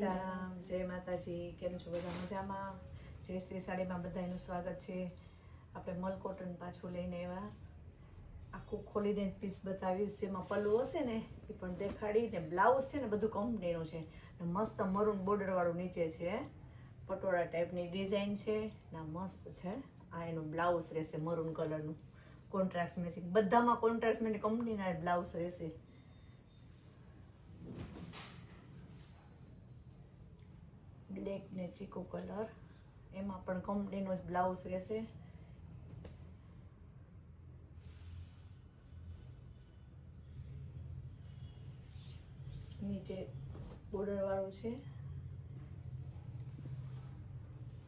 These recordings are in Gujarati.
સીતારામ, જય માતાજી, કેમ છો બધા? મજામાં? જય શ્રી સાડીમાં બધાનું સ્વાગત છે. આપણે મલ કોટન પાછું લઈને આવ્યા. આખું ખોલીને પીસ બતાવીશ, જેમાં પલ્લું હશે ને, એ પણ દેખાડીને બ્લાઉઝ છે ને, બધું કંપનીનું છે. ને મસ્ત મરૂન બોર્ડરવાળું નીચે છે. પટોળા ટાઈપની ડિઝાઇન છે. ના, મસ્ત છે. આ એનું બ્લાઉઝ રહેશે મરૂન કલરનું કોન્ટ્રાક્ટ મેચિંગ બધામાં કોન્ટ્રાક્ટ મેચિંગ કંપનીના બ્લાઉઝ રહેશે. બ્લેક ને ચીકુ કલર એમાં પણ કંપનીનો જ બ્લાઉઝ રહેશે. નીચે બોર્ડર વાળું છે.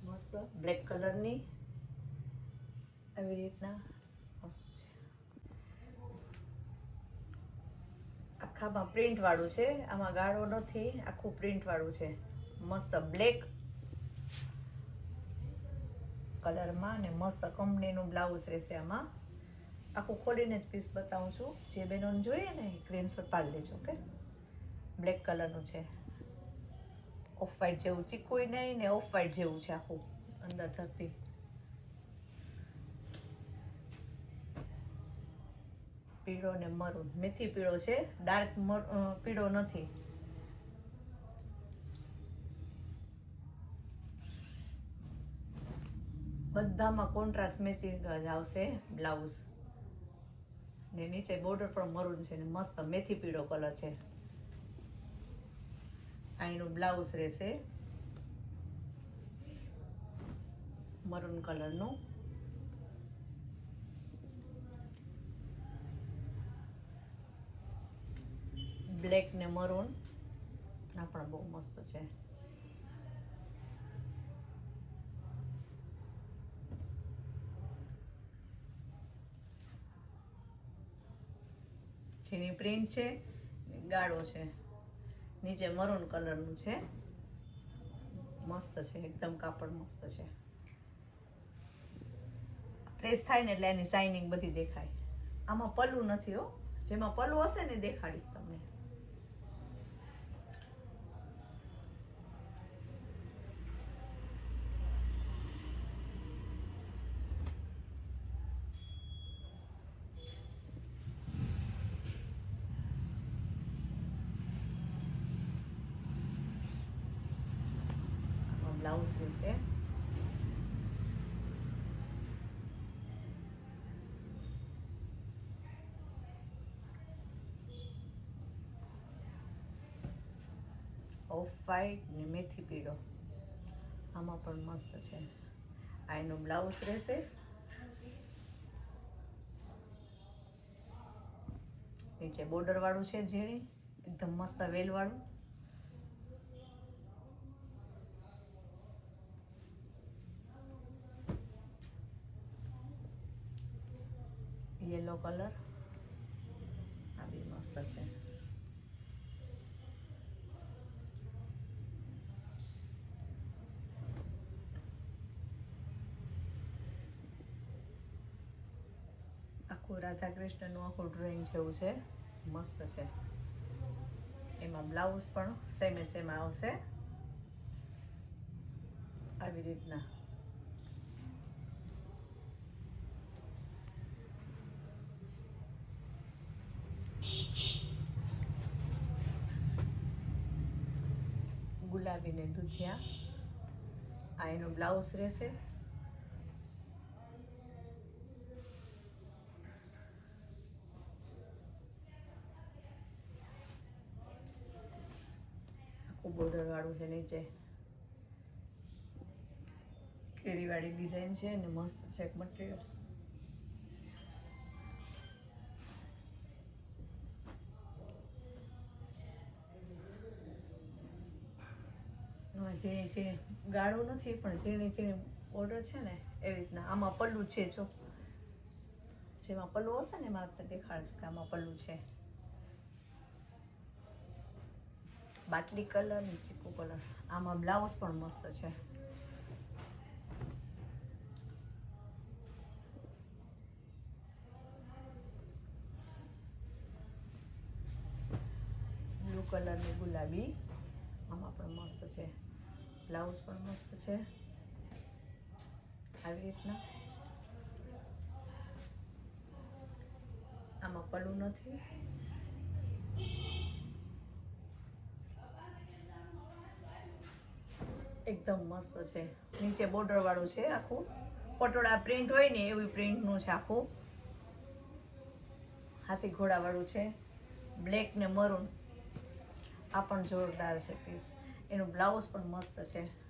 મસ્ત બ્લેક કલરની આવી રીતના મસ્ત છે. આખામાં પ્રિન્ટ વાળું છે. આમાં ગાળો નથી. આખું પ્રિન્ટ વાળું છે. મસ્ત બ્લેક કલરમાં ને મસ્ત કંપનીનું બ્લાઉઝ રહેશે આમાં. આખું ખોલીને જ પીસ બતાવું છું. જે બેનોને જોઈએ ને સ્ક્રીનશોટ પાડી લેજો ઓકે બ્લેક કલરનું છે. ઓફ વાઇટ જેવું, ચીકુય નહીં ને ઓફ વાઇટ જેવું છે આખું, અંદર ધરતી. પીળો ને મરૂન. મેથી પીળો છે. ડાર્ક પીળો નથી. બધામાં કોન્ટ્રાસ્ટ મેચિંગ જ આવશે બ્લાઉઝ ને નીચે બોર્ડર પણ મરૂન છે ને મસ્ત મેથી પીળો કલર છે. અહીંનું બ્લાઉઝ રહેશે મરૂન કલરનું બ્લેક ને મરૂન આ પણ બહુ મસ્ત છે. જેની પ્રિન્ટ છે, ગાળો છે. નીચે મરૂન કલરનું છે. મસ્ત છે, એકદમ કાપડ મસ્ત છે. પ્રેસ થાય ને એટલે એની શાઇનિંગ બધી દેખાય. આમાં પલ્લું નથી હો. જેમાં પલ્લું હશે ને દેખાડીશ તમને. બ્લાઉઝ રહેશે ઓફ વ્હાઈટ ને મેથી પીળો આમાં પણ મસ્ત છે આ એનો બ્લાઉઝ રહેશે નીચે બોર્ડર વાળું છે ઝીણી એકદમ મસ્ત વેલ યલો કલર આ બી મસ્ત છે આખું રાધા કૃષ્ણનું આખું ડ્રોઈંગ જેવું છે. મસ્ત છે. એમાં બ્લાઉઝ પણ સેમે સેમ આવશે. આવી રીતના. ગુલાબી ને દૂધિયા. આ એનો બ્લાઉઝ રહેશે. આખું બોર્ડર વાળું છે નીચે. કેરીવાળી ડિઝાઇન છે ને મસ્ત છે મટીરિયલ જે જે ગાળો નથી, પણ જેની જેને ઓર્ડર છે ને, એવી રીતના. આમાં પલ્લું છે, જો. જેમાં પલ્લું હશે ને, એમાં આપણે દેખાડશું કે આમાં પલ્લું છે. બાટલી કલર ને ચીકુ કલર આમાં બ્લાઉઝ પણ મસ્ત છે. બ્લુ કલરની ગુલાબી. આમાં પણ મસ્ત છે. બ્લાઉઝ પણ મસ્ત છે. આવી રીતના. આમાં પલ્લું નથી. એકદમ મસ્ત છે. નીચે બોર્ડર વાળું છે આખું. પટોળા પ્રિન્ટ હોય ને એવી પ્રિન્ટનું છે આખું. હાથી ઘોડા વાળું છે. બ્લેક ને મરૂન આ પણ જોરદાર છે પીસ એનું બ્લાઉઝ પણ મસ્ત છે.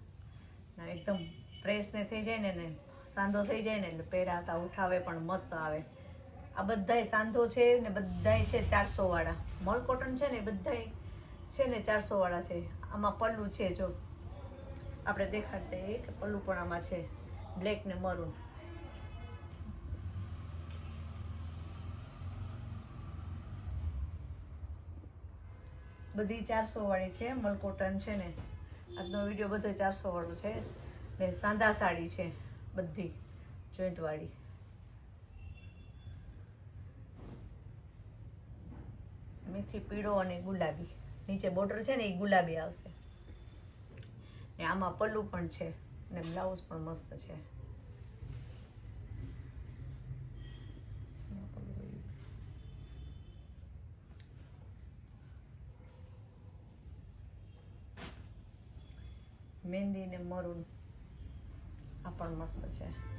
એકદમ ફ્રેશ ને થઈ જાય ને ને સાંધો થઈ જાય ને એટલે પહેરાતા ઉઠાવે પણ મસ્ત આવે. આ બધાય સાંધો છે ને બધાય છે ચારસો વાળા. મોલ કોટન છે ને બધાય છે ને ચારસો વાળા છે. આમાં પલ્લું છે, જો. આપણે દેખાડતા એક પલ્લું પણ આમાં છે. બ્લેક ને મરૂન. બધી ચારસો વાળી છે મલકોટન છે ને. આજનો વીડિયો બધો ચારસો વાળો છે. ને સાંધા સાડી છે, બધી જોઈન્ટ વાળી મેથી, પીળો અને ગુલાબી. નીચે બોર્ડર છે ને એ ગુલાબી આવશે. ને આમાં પલ્લું પણ છે, ને બ્લાઉઝ પણ મસ્ત છે. મહેંદી ને મરૂન આ પણ મસ્ત છે.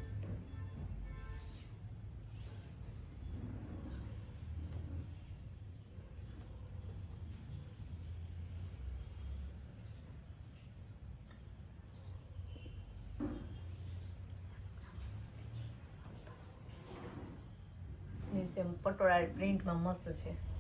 પટોળા પ્રિન્ટમાં મસ્ત છે.